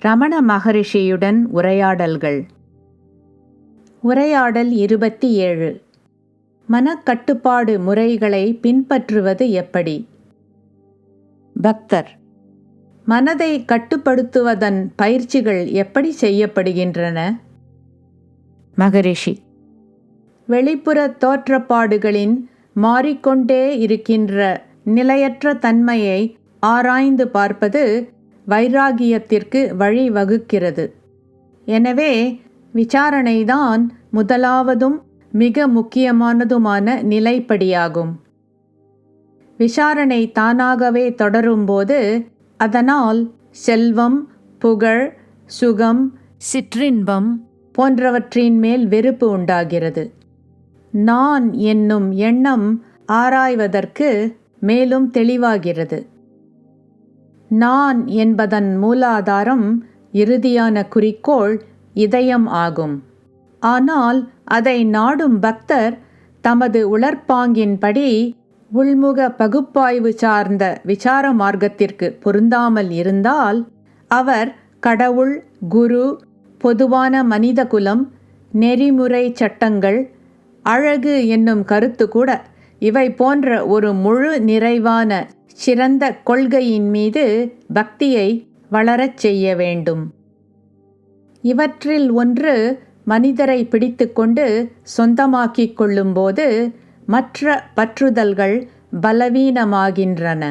ரமண மகரிஷியுடன் உரையாடல்கள். உரையாடல் இருபத்தி ஏழு. மனக்கட்டுப்பாடு முறைகளை பின்பற்றுவது எப்படி? பக்தர். மனதை கட்டுப்படுத்துவதன் பயிற்சிகள் எப்படி செய்யப்படுகின்றன? மகரிஷி. வெளிப்புற தோற்றப்பாடுகளின் மாறிக்கொண்டே இருக்கின்ற நிலையற்ற தன்மையை ஆராய்ந்து பார்ப்பது வைராகியத்திற்கு வழிவகுக்கிறது எனவே விசாரணைதான் முதலாவதும் மிக முக்கியமானதுமான நிலைப்படியாகும். விசாரணை தானாகவே தொடரும்போது அதனால் செல்வம் புகழ் சுகம் சிற்றின்பம் போன்றவற்றின் மேல் வெறுப்பு உண்டாகிறது. நான் என்னும் எண்ணம் ஆராய்வதற்கு மேலும் தெளிவாகிறது. நான் என்பதன் மூலாதாரம் இறுதியான குறிக்கோள் இதயம் ஆகும். ஆனால் அதை நாடும் பக்தர் தமது உளர்ப்பாங்கின்படி உள்முக பகுப்பாய்வு சார்ந்த விசார மார்க்கத்திற்கு பொருந்தாமல் இருந்தால் அவர் கடவுள் குரு பொதுவான மனிதகுலம் நெறிமுறை சட்டங்கள் அழகு என்னும் கருத்து கூட இவை போன்ற ஒரு முழு நிறைவான சிறந்த கொள்கையின் மீது பக்தியை வளரச் செய்ய வேண்டும். இவற்றில் ஒன்று மனிதரை பிடித்துக்கொண்டு சொந்தமாக்கிக் கொள்ளும்போது மற்ற பற்றுதல்கள் பலவீனமாகின்றன.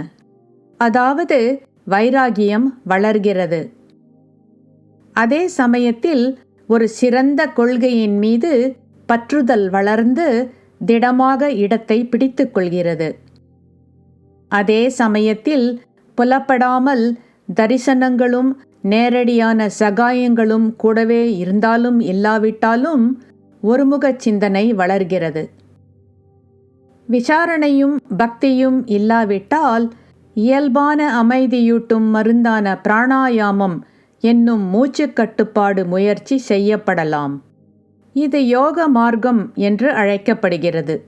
அதாவது வைராகியம் வளர்கிறது. அதே சமயத்தில் ஒரு சிறந்த கொள்கையின் மீது பற்றுதல் வளர்ந்து திடமாக இடத்தை பிடித்துக்கொள்கிறது அதே சமயத்தில் புலப்படாமல் தரிசனங்களும் நேரடியான சகாயங்களும் கூடவே இருந்தாலும் இல்லாவிட்டாலும் ஒருமுக சிந்தனை வளர்கிறது. விசாரணையும் பக்தியும் இல்லாவிட்டால் இயல்பான அமைதியூட்டும் மருந்தான பிராணாயாமம் என்னும் மூச்சு கட்டுப்பாடு முயற்சி செய்யப்படலாம். இது யோக மார்க்கம் என்று அழைக்கப்படுகிறது.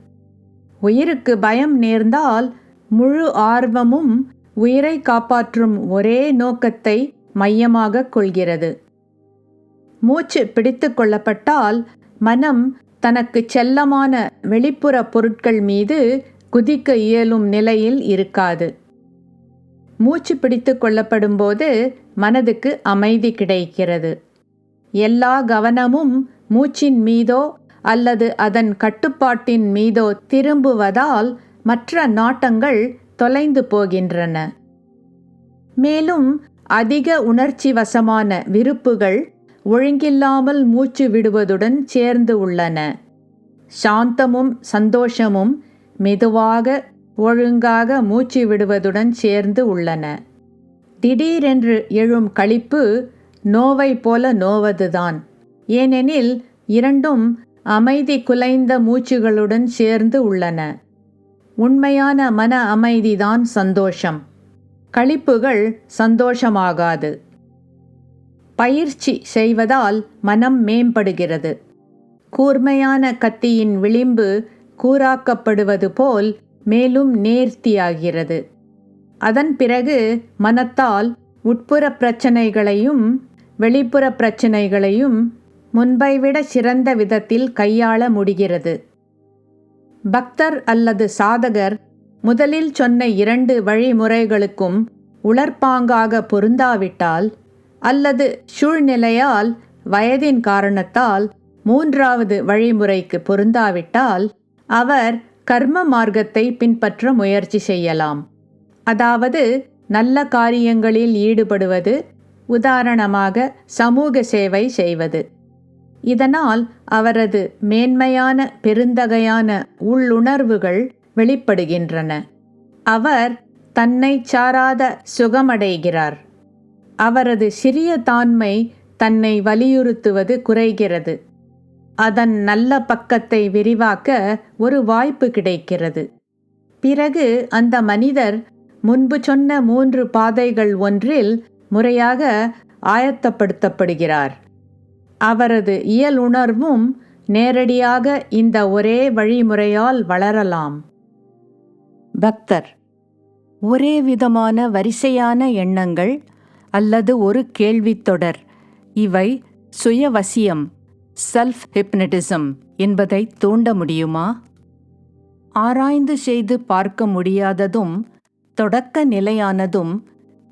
உயிருக்கு பயம் நேர்ந்தால் முழு ஆர்வமும் உயிரை காப்பாற்றும் ஒரே நோக்கத்தை மையமாக கொள்கிறது. மூச்சு பிடித்து கொள்ளப்பட்டால் மனம் தனக்கு செல்லமான வெளிப்புற பொருட்கள் மீது குதிக்க இயலும் நிலையில் இருக்காது. மூச்சு பிடித்து கொள்ளப்படும்போது மனதுக்கு அமைதி கிடைக்கிறது. எல்லா கவனமும் மூச்சின் மீதோ அல்லது அதன் கட்டுப்பாட்டின் மீதோ திரும்புவதால் மற்ற நாட்டங்கள் தொலைந்து போகின்றன. மேலும் அதிக உணர்ச்சி வசமான விருப்புகள் ஒழுங்கில்லாமல் மூச்சு விடுவதுடன் சேர்ந்து உள்ளன. சாந்தமும் சந்தோஷமும் மெதுவாக ஒழுங்காக மூச்சு விடுவதுடன் சேர்ந்து உள்ளன. திடீரென்று எழும் களிப்பு நோவை போல நோவதுதான். ஏனெனில் இரண்டும் அமைதி குலைந்த மூச்சுகளுடன் சேர்ந்து உள்ளன. உண்மையான மன அமைதிதான் சந்தோஷம். களிப்புகள் சந்தோஷமாகாது. பயிற்சி செய்வதால் மனம் மேம்படுகிறது. கூர்மையான கத்தியின் விளிம்பு கூறாக்கப்படுவது போல் மேலும் நேர்த்தியாகிறது. அதன் பிறகு மனத்தால் உட்புற பிரச்சனைகளையும் வெளிப்புற பிரச்சனைகளையும் முன்பைவிட சிறந்த விதத்தில் கையாள முடிகிறது. பக்தர் அல்லது சாதகர் முதலில் சொன்ன இரண்டு வழிமுறைகளுக்கும் உளர்ப்பாங்காக பொருந்தாவிட்டால் அல்லது சூழ்நிலையால் வயதின் காரணத்தால் மூன்றாவது வழிமுறைக்கு பொருந்தாவிட்டால் அவர் கர்ம மார்க்கத்தை பின்பற்ற முயற்சி செய்யலாம். அதாவது நல்ல காரியங்களில் ஈடுபடுவது உதாரணமாக சமூக சேவை செய்வது. இதனால் அவரது மேன்மையான பெருந்தகையான உள்ளுணர்வுகள் வெளிப்படுகின்றன. அவர் தன்னை சாராத சுகமடைகிறார். அவரது சிறிய தாண்மை தன்னை வலியுறுத்துவது குறைகிறது. அதன் நல்ல பக்கத்தை விரிவாக்க ஒரு வாய்ப்பு கிடைக்கிறது. பிறகு அந்த மனிதர் முன்பு சொன்ன மூன்று பாதைகள் ஒன்றில் முறையாக ஆயத்தப்படுத்தப்படுகிறார். அவரது இயலுணர்வும் நேரடியாக இந்த ஒரே வழிமுறையால் வளரலாம். பக்தர். ஒரே விதமான வரிசையான எண்ணங்கள் அல்லது ஒரு கேள்வித்தொடர் இவை சுயவசியம் செல்ஃப் ஹிப்னட்டிசம் என்பதை தூண்ட முடியுமா? ஆராய்ந்து செய்து பார்க்க முடியாததும் தொடக்க நிலையானதும்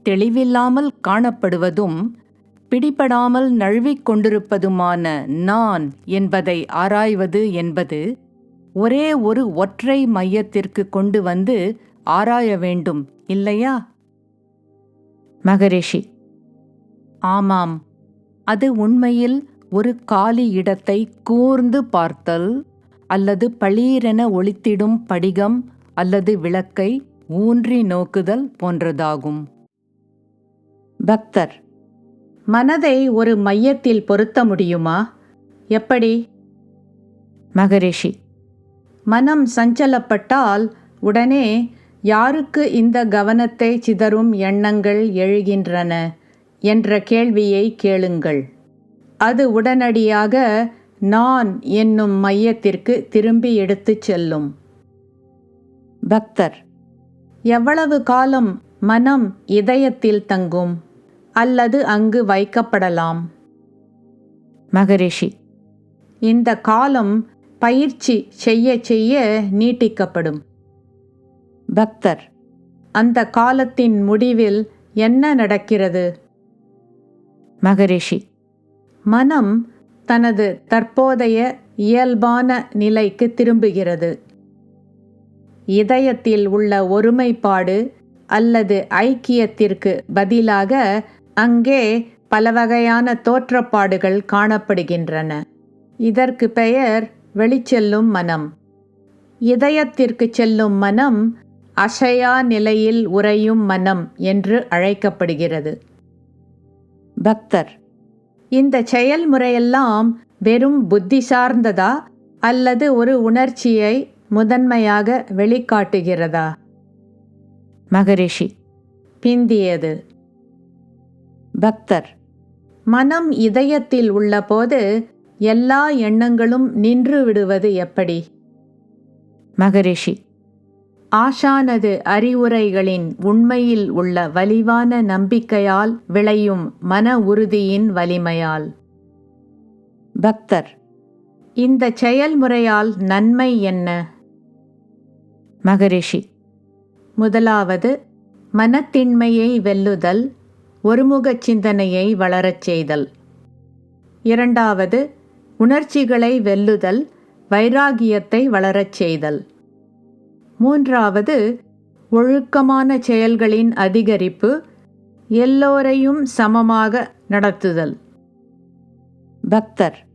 தெளிவில்லாமல் காணப்படுவதும் பிடிபடாமல் நழுவிக் கொண்டிருப்பதுமான நான் என்பதை ஆராய்வது என்பது ஒரே ஒரு ஒற்றை மையத்திற்கு கொண்டு வந்து ஆராய வேண்டும் இல்லையா? மகரிஷி. ஆமாம். அது உண்மையில் ஒரு காலி இடத்தை கூர்ந்து பார்த்தல் அல்லது பளீரென ஒளித்திடும் படிகம் அல்லது விளக்கை ஊன்றி நோக்குதல் போன்றதாகும். பக்தர். மனதை ஒரு மையத்தில் பொருத்த முடியுமா? எப்படி? மகரிஷி. மனம் சஞ்சலப்பட்டால் உடனே யாருக்கு இந்த கவனத்தை சிதறும் எண்ணங்கள் எழுகின்றன என்ற கேள்வியை கேளுங்கள். அது உடனடியாக நான் என்னும் மையத்திற்கு திரும்பி எடுத்துச் செல்லும். பக்தர். எவ்வளவு காலம் மனம் இதயத்தில் தங்கும்? அல்லது அங்கு வைக்கப்படலாம். மகரிஷி இந்த காலம் பயிற்சி செய்ய செய்ய நீட்டிக்கப்படும். பக்தர் அந்த காலத்தின் முடிவில் என்ன நடக்கிறது? மகரிஷி மனம் தனது தற்போதைய இயல்பான நிலைக்கு திரும்புகிறது. இதயத்தில் உள்ள ஒருமைப்பாடு அல்லது ஐக்கியத்திற்கு பதிலாக அங்கே பல வகையான தோற்றப்பாடுகள் காணப்படுகின்றன. இதற்கு பெயர் வெளிச்செல்லும் மனம். இதயத்திற்கு செல்லும் மனம் அசையா நிலையில் உறையும் மனம் என்று அழைக்கப்படுகிறது. பக்தர். இந்த செயல்முறையெல்லாம் வெறும் புத்தி சார்ந்ததா அல்லது ஒரு உணர்ச்சியை முதன்மையாக வெளிக்காட்டுகிறதா? மகரிஷி. பிந்தியது. பக்தர். மனம் இதயத்தில் உள்ளபோது எல்லா எண்ணங்களும் நின்று விடுவது எப்படி? மகரிஷி ஆஷானது அறிவுரைகளின் உண்மையில் உள்ள வலிவான நம்பிக்கையால் விளையும் மன உறுதியின் வலிமையால். பக்தர் இந்த செயல்முறையால் நன்மை என்ன? மகரிஷி முதலாவது மனத்திண்மையை வெல்லுதல் ஒருமுகச் சிந்தனையை வளரச் செய்தல். இரண்டாவது உணர்ச்சிகளை வெல்லுதல் வைராகியத்தை வளரச் செய்தல். மூன்றாவது ஒழுக்கமான செயல்களின் அதிகரிப்பு எல்லோரையும் சமமாக நடத்துதல். பக்தர்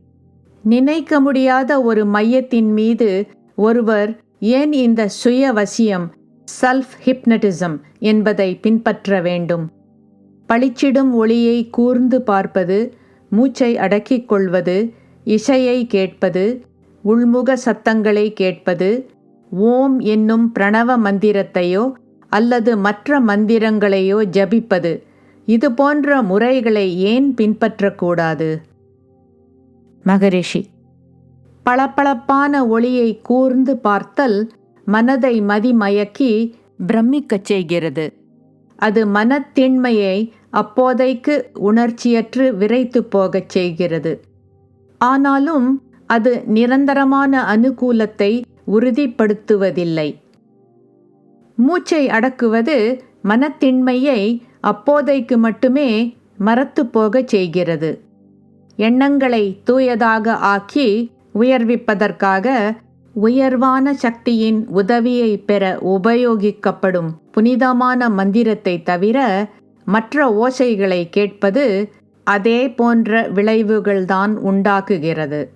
நினைக்க முடியாத ஒரு மையத்தின் மீது ஒருவர் ஏன் இந்த சுயவசியம் செல்ஃப் ஹிப்னட்டிசம் என்பதை பின்பற்ற வேண்டும்? பளிச்சிடும் ஒளியை கூர்ந்து பார்ப்பது மூச்சை அடக்கிக் கொள்வது இசையை கேட்பது உள்முக சத்தங்களை கேட்பது ஓம் என்னும் பிரணவ மந்திரத்தையோ அல்லது மற்ற மந்திரங்களையோ ஜபிப்பது. இது போன்ற முறைகளை ஏன் பின்பற்றக்கூடாது? மகரிஷி பளபளப்பான ஒளியை கூர்ந்து பார்த்தல் மனதை மதிமயக்கி பிரமிக்கச் செய்கிறது. அது மனத்திண்மையை அப்போதைக்கு உணர்ச்சியற்று விரைத்து போகச் செய்கிறது. ஆனாலும் அது நிரந்தரமான அனுகூலத்தை உறுதிப்படுத்துவதில்லை. மூச்சை அடக்குவது மனத்திண்மையை அப்போதைக்கு மட்டுமே மறத்து போகச் செய்கிறது. எண்ணங்களை தூயதாக ஆக்கி உயர்விப்பதற்காக உயர்வான சக்தியின் உதவியை பெற உபயோகிக்கப்படும் புனிதமான மந்திரத்தை தவிர மற்ற ஓசைகளை கேட்பது அதே போன்ற விளைவுகள்தான் உண்டாக்குகிறது.